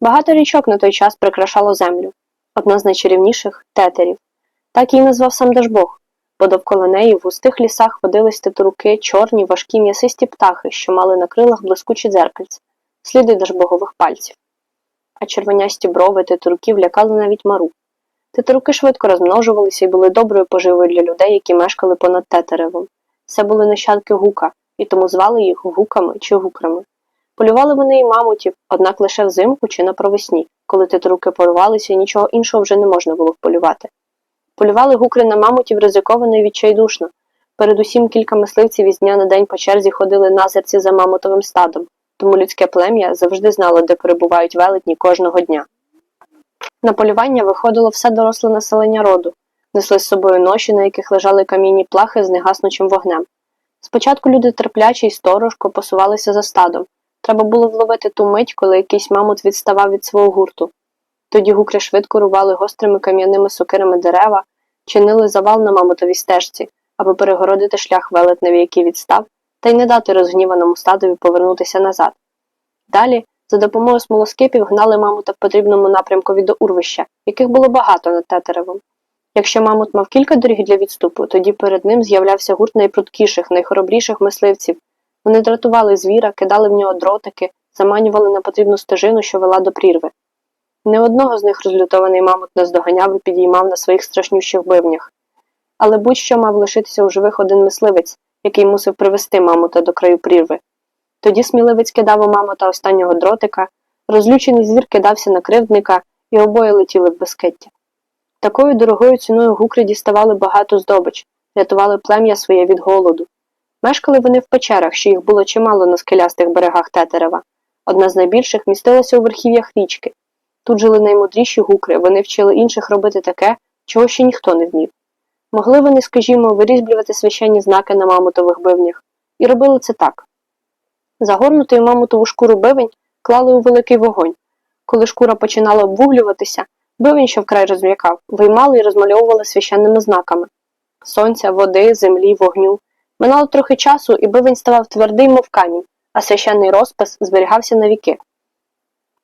Багато річок на той час прикрашало землю. Одна з найчарівніших тетерів. Так її назвав сам Дажбог, бо довкола неї в густих лісах водились тетеруки, чорні, важкі м'ясисті птахи, що мали на крилах блискучі дзеркальця, сліди дажбогових пальців. А червонясті брови тетеруків лякали навіть мару. Тетеруки швидко розмножувалися і були доброю поживою для людей, які мешкали понад тетеревом. Це були нащадки гука, і тому звали їх гуками чи гукрами. Полювали вони і мамутів, однак лише взимку чи на провесні, коли тетеруки порвалися і нічого іншого вже не можна було вполювати. Полювали гукри на мамутів ризиковано і відчайдушно. Передусім кілька мисливців із дня на день по черзі ходили назирці за мамутовим стадом, тому людське плем'я завжди знало, де перебувають велетні кожного дня. На полювання виходило все доросле населення роду, несли з собою ноші, на яких лежали камінні плахи з негаснучим вогнем. Спочатку люди терпляче й сторожко посувалися за стадом. Треба було вловити ту мить, коли якийсь мамут відставав від свого гурту. Тоді гукри швидко рубали гострими кам'яними сокирами дерева, чинили завал на мамутовій стежці, аби перегородити шлях велетневі, який відстав, та й не дати розгніваному стадові повернутися назад. Далі, за допомогою смолоскипів, гнали мамута в потрібному напрямкові до урвища, яких було багато над тетеревом. Якщо мамут мав кілька доріг для відступу, тоді перед ним з'являвся гурт найпрудкіших, найхоробріших мисливців. Вони дратували звіра, кидали в нього дротики, заманювали на потрібну стежину, що вела до прірви. Не одного з них розлютований мамут наздоганяв і підіймав на своїх страшнющих бивнях. Але будь-що мав лишитися у живих один мисливець, який мусив привести мамута до краю прірви. Тоді сміливець кидав у мамута останнього дротика, розлючений звір кидався на кривдника, і обоє летіли в безкеття. Такою дорогою ціною гукри діставали багато здобич, рятували плем'я своє від голоду. Мешкали вони в печерах, що їх було чимало на скелястих берегах Тетерева. Одна з найбільших містилася у верхів'ях річки. Тут жили наймудріші гукри, вони вчили інших робити таке, чого ще ніхто не вмів. Могли вони, скажімо, вирізблювати священні знаки на мамутових бивнях, і робили це так. Загорнутий мамутову шкуру бивень клали у великий вогонь. Коли шкура починала обвуглюватися, бивень, що вкрай розм'якав, виймали і розмальовували священними знаками сонця, води, землі, вогню. Минало трохи часу, і бивень ставав твердий, мов камінь, а священний розпис зберігався на віки.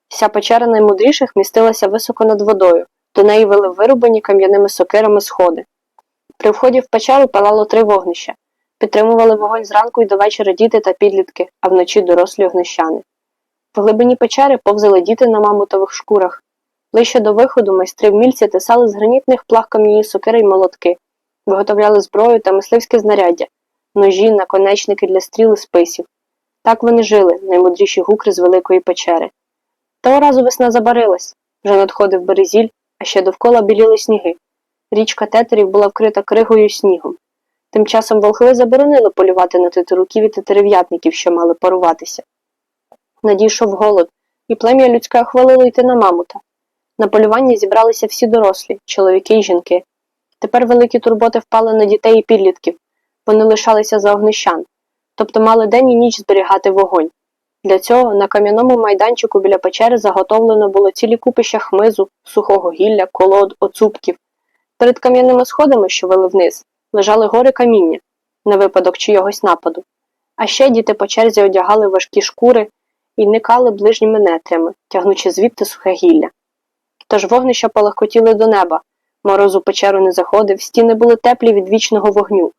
Вся печера наймудріших містилася високо над водою, до неї вели вирубані кам'яними сокирами сходи. При вході в печеру палало три вогнища. Підтримували вогонь зранку й до вечора діти та підлітки, а вночі дорослі огнищани. В глибині печери повзали діти на мамутових шкурах. Ближче до виходу майстри вмільці тесали з гранітних плах кам'яні сокири й молотки, виготовляли зброю та мисливське знаряддя, ножі, наконечники для стріл і списів. Так вони жили, наймудріші гукри з великої печери. Того разу весна забарилась, вже надходив березіль, а ще довкола біліли сніги. Річка тетерів була вкрита кригою снігом. Тим часом волхви заборонили полювати на тетеруків і тетерев'ятників, що мали паруватися. Надійшов голод, і плем'я людське хвалило йти на мамута. На полювання зібралися всі дорослі, чоловіки й жінки. Тепер великі турботи впали на дітей і підлітків. Вони лишалися за огнищан, тобто мали день і ніч зберігати вогонь. Для цього на кам'яному майданчику біля печери заготовлено було цілі купища хмизу, сухого гілля, колод, оцупків. Перед кам'яними сходами, що вели вниз, лежали гори каміння на випадок чийогось нападу. А ще діти по черзі одягали важкі шкури і никали ближніми нетрями, тягнучи звідти сухе гілля. Тож вогнища полагкотіли до неба, мороз у печеру не заходив, стіни були теплі від вічного вогню,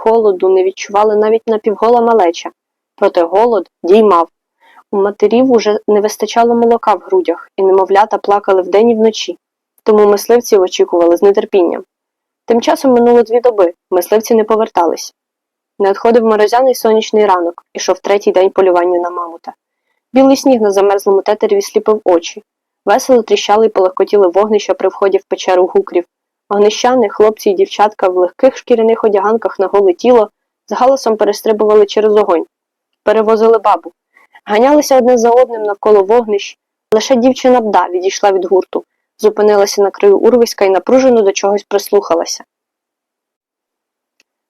холоду не відчували навіть напівгола малеча, проте голод діймав. У матерів уже не вистачало молока в грудях, і немовлята плакали вдень і вночі, тому мисливців очікували з нетерпінням. Тим часом минуло дві доби, мисливці не повертались. Надходив морозяний сонячний ранок, ішов третій день полювання на мамута. Білий сніг на замерзлому тетереві сліпив очі. Весело тріщали й полекотіли вогнища при вході в печеру гукрів. Огнищани, хлопці й дівчатка в легких шкіряних одяганках на голе тіло з галасом перестрибували через огонь, перевозили бабу, ганялися одне за одним навколо вогнищ. Лише дівчина бда відійшла від гурту, зупинилася на краю урвиська і напружено до чогось прислухалася.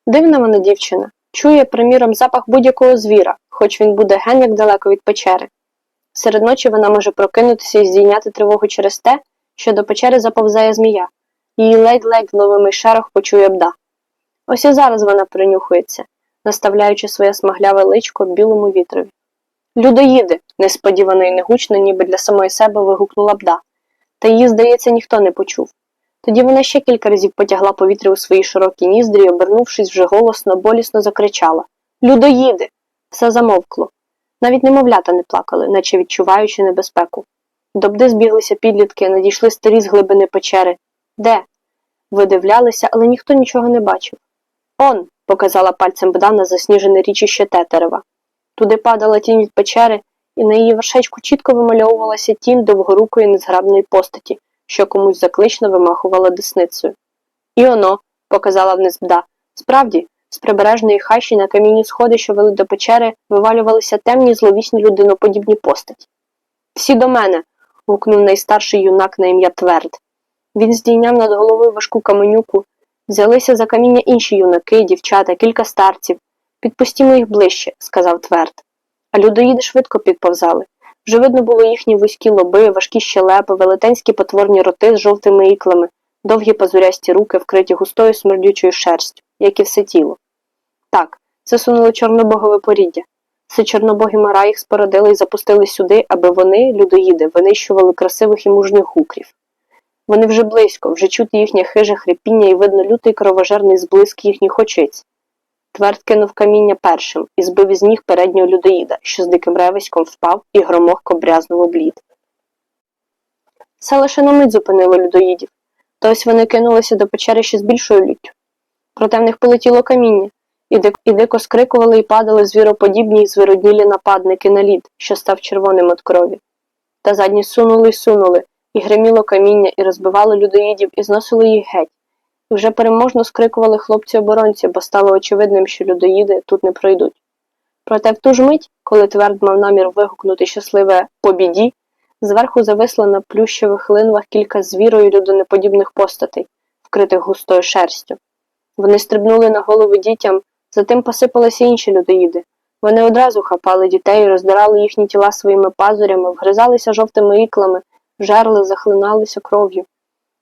Дивна вона дівчина, чує, приміром, запах будь-якого звіра, хоч він буде ген як далеко від печери. Серед ночі вона може прокинутися і здійняти тривогу через те, що до печери заповзає змія. Її ледь-ледь ловимий шерох почує бда. Ось і зараз вона принюхується, наставляючи своє смагляве личко білому вітрові. Людоїди, несподівано і негучно, ніби для самої себе вигукнула бда. Та її, здається, ніхто не почув. Тоді вона ще кілька разів потягла повітря у свої широкі ніздрі обернувшись, вже голосно, болісно закричала Людоїди! Все замовкло. Навіть немовлята не плакали, наче відчуваючи небезпеку. До бди збіглися підлітки, надійшли старі з глибини печери. Де? Видивлялися, але ніхто нічого не бачив. Он, показала пальцем бда на засніжене річище Тетерева. Туди падала тінь від печери, і на її вершечку чітко вимальовувалася тінь довгорукої незграбної постаті, що комусь заклично вимахувала десницею. І оно, показала вниз бда. Справді, з прибережної хащі на камінні сходи, що вели до печери, вивалювалися темні зловісні людиноподібні постаті. Всі до мене. гукнув найстарший юнак на ім'я Тверд. Він здійняв над головою важку каменюку, взялися за каміння інші юнаки, дівчата, кілька старців. Підпустімо їх ближче, сказав Тверд. А людоїди швидко підповзали. Вже видно було їхні вузькі лоби, важкі щелепи, велетенські потворні роти з жовтими іклами, довгі пазурясті руки, вкриті густою смердючою шерстю, як і все тіло. Так, це сунуло чорнобогове поріддя. Все чорнобогі мара їх спородили і запустили сюди, аби вони, людоїди, винищували красивих і мужніх гукрів. Вони вже близько, вже чути їхнє хиже хрипіння і видно лютий кровожерний зблиск їхніх очиць. Тверд кинув каміння першим і збив із ніг переднього людоїда, що з диким ревиськом впав і громохко брязнув облід. Це лише на мить зупинило людоїдів, то ось вони кинулися до печери ще з більшою люттю. Проте в них полетіло каміння, і, дик, і дико скрикували і падали звіроподібні й звироднілі нападники на лід, що став червоним від крові. Та задні сунули й сунули, і гриміло каміння, і розбивало людоїдів, і зносило їх геть. І вже переможно скрикували хлопці-оборонці, бо стало очевидним, що людоїди тут не пройдуть. Проте в ту ж мить, коли тверд мав намір вигукнути щасливе побіді, зверху зависло на плющових линвах кілька звірою людонеподібних постатей, вкритих густою шерстю. Вони стрибнули на голови дітям, затим посипалися інші людоїди. Вони одразу хапали дітей, роздирали їхні тіла своїми пазурями, вгризалися жовтими іклами, жерли, захлиналися кров'ю.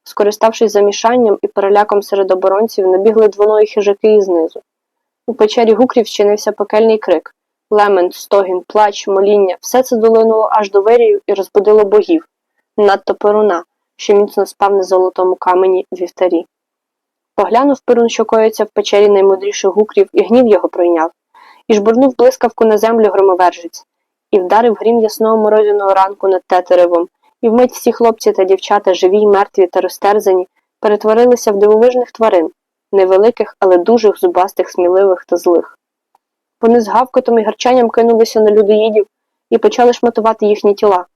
Скориставшись замішанням і переляком серед оборонців, набігли двоної хижаки і знизу. У печері гукрів вчинився пекельний крик лемент, стогін, плач, моління все це долинуло аж до вирію і розбудило богів, надто перуна, що міцно спав на золотому камені вівтарі. Поглянув перун, що коїться в печері наймудріших гукрів, і гнів його пройняв, і жбурнув блискавку на землю громовержець, і вдарив грім ясного морозяного ранку над тетеревом, і вмить всі хлопці та дівчата, живі й мертві та розтерзані, перетворилися в дивовижних тварин, невеликих, але дужих, зубастих, сміливих та злих. Вони з гавкотом і гарчанням кинулися на людоїдів і почали шматувати їхні тіла.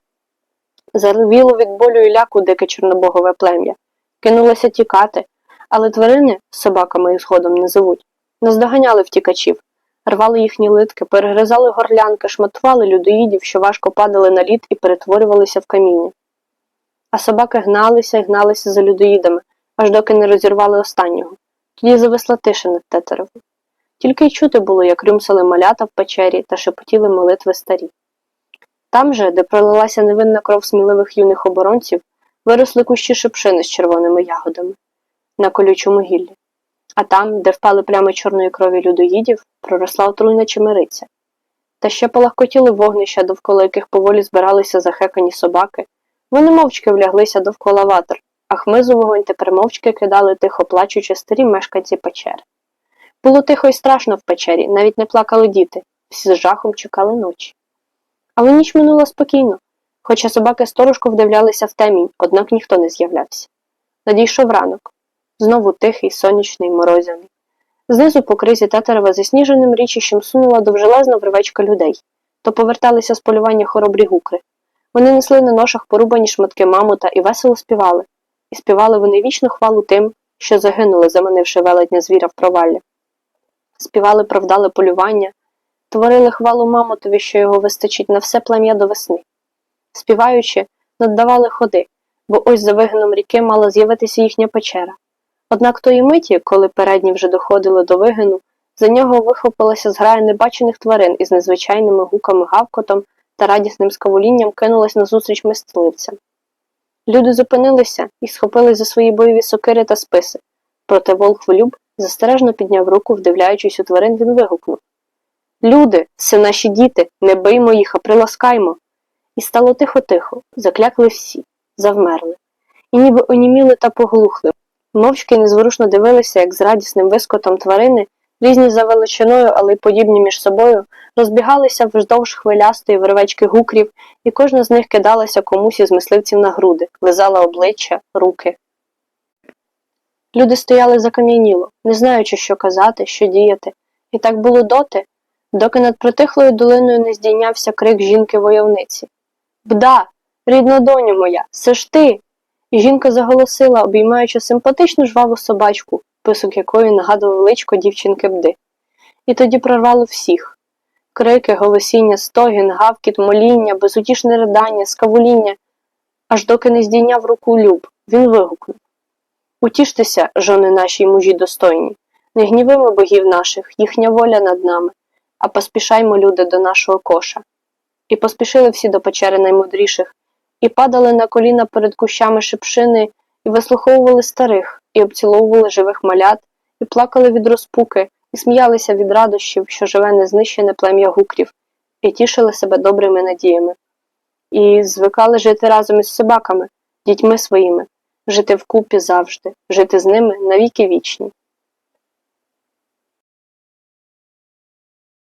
Зарвіло від болю і ляку дике чорнобогове плем'я, кинулося тікати, але тварини, собаками їх згодом називуть, наздоганяли втікачів, рвали їхні литки, перегризали горлянки, шматували людоїдів, що важко падали на лід і перетворювалися в каміння. А собаки гналися і гналися за людоїдами, аж доки не розірвали останнього. Тоді зависла тиша над тетеревом. Тільки й чути було, як рюмсали малята в печері та шепотіли молитви старі. Там же, де пролилася невинна кров сміливих юних оборонців, виросли кущі шипшини з червоними ягодами на колючому гіллі. А там, де впали плями чорної крові людоїдів, проросла отруйна чемериця. Та ще полагкотіли вогнища, довкола яких поволі збиралися захекані собаки. Вони мовчки вляглися довкола ватр, а хмизу вогонь тепер мовчки кидали тихо плачучи старі мешканці печери. Було тихо і страшно в печері, навіть не плакали діти, всі з жахом чекали ночі. Але ніч минула спокійно, хоча собаки сторожко вдивлялися в темінь, однак ніхто не з'являвся. Надійшов ранок, знову тихий, сонячний, морозяний. Знизу по кризі тетерева засніженим річищем сунула довжелезна вривечка людей, то поверталися з полювання хоробрі гукри. Вони несли на ношах порубані шматки мамута і весело співали, і співали вони вічну хвалу тим, що загинули, заманивши велетня звіра в провалля. Співали про вдале полювання, творили хвалу мамотові, що його вистачить на все плем'я до весни. Співаючи, наддавали ходи, бо ось за вигином ріки мала з'явитися їхня печера. Однак тої миті, коли передні вже доходили до вигину, за нього вихопилася зграя небачених тварин із незвичайними гуками гавкотом та радісним скаволінням кинулась назустріч мисливцям. Люди зупинилися і схопились за свої бойові сокири та списи, проте волхволюб застережно підняв руку, вдивляючись у тварин, він вигукнув Люди, це наші діти, не биймо їх, а приласкаймо. І стало тихо-тихо, заклякли всі, завмерли, і ніби оніміли та поглухли, мовчки незворушно дивилися, як з радісним вискотом тварини, різні за величиною, але й подібні між собою, розбігалися вздовж хвилястої вервечки гукрів, і кожна з них кидалася комусь із мисливців на груди, лизала обличчя, руки. Люди стояли закам'яніло, не знаючи, що казати, що діяти, і так було доти, доки над притихлою долиною не здійнявся крик жінки-войовниці. Бда, рідна доню моя, це ж ти. І жінка заголосила, обіймаючи симпатичну жваву собачку, писок якої нагадував личко дівчинки бди. І тоді прорвало всіх. Крики, голосіння, стогін, гавкіт, моління, безутішне ридання, скавуління, аж доки не здійняв руку люб, він вигукнув. Утіштеся, жони наші й мужі достойні, не гнівимо богів наших, їхня воля над нами, а поспішаймо, люди, до нашого коша. І поспішили всі до печери наймудріших, і падали на коліна перед кущами шипшини, і вислуховували старих, і обціловували живих малят, і плакали від розпуки, і сміялися від радощів, що живе незнищене плем'я гукрів, і тішили себе добрими надіями, і звикали жити разом із собаками, дітьми своїми, жити вкупі завжди, жити з ними навіки вічні.